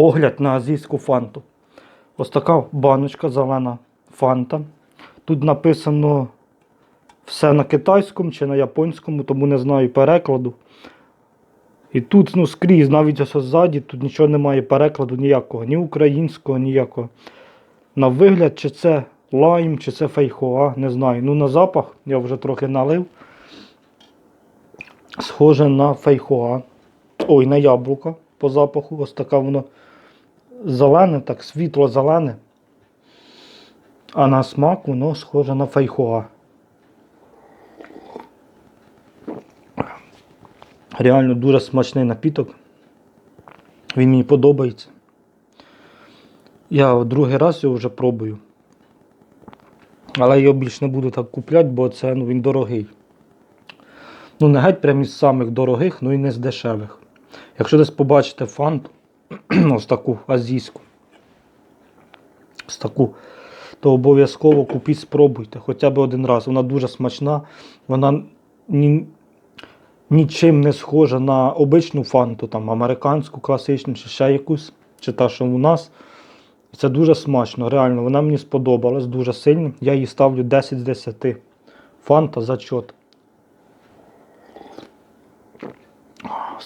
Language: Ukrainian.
Огляд на азійську фанту. Ось така баночка зелена фанта. Тут написано все на китайському чи на японському, тому не знаю перекладу. І тут ну, скрізь, навіть ось ззаді, тут нічого немає перекладу ніякого, ні українського, ніякого. На вигляд, чи це лайм, чи це фейхоа, не знаю. Ну на запах я вже трохи налив. Схоже на фейхоа. Ой, на яблука по запаху. Ось така воно зелене, так світло-зелене. А на смак воно схоже на фейхоа. Реально дуже смачний напіток. Він мені подобається. Я другий раз його вже пробую. Але його більш не буду так купляти, бо це ну, він дорогий. Ну, не геть прям із самих дорогих, ну і не з дешевих. Якщо десь побачите фанту, ось таку азійську, ось таку, то обов'язково купіть, спробуйте хоча б один раз. Вона дуже смачна, вона ні, нічим не схожа на обичну фанту, там американську, класичну, чи ще якусь, чи та, що у нас. Це дуже смачно, реально, вона мені сподобалась дуже сильно. Я їй ставлю 10 з 10. Фанта зачот.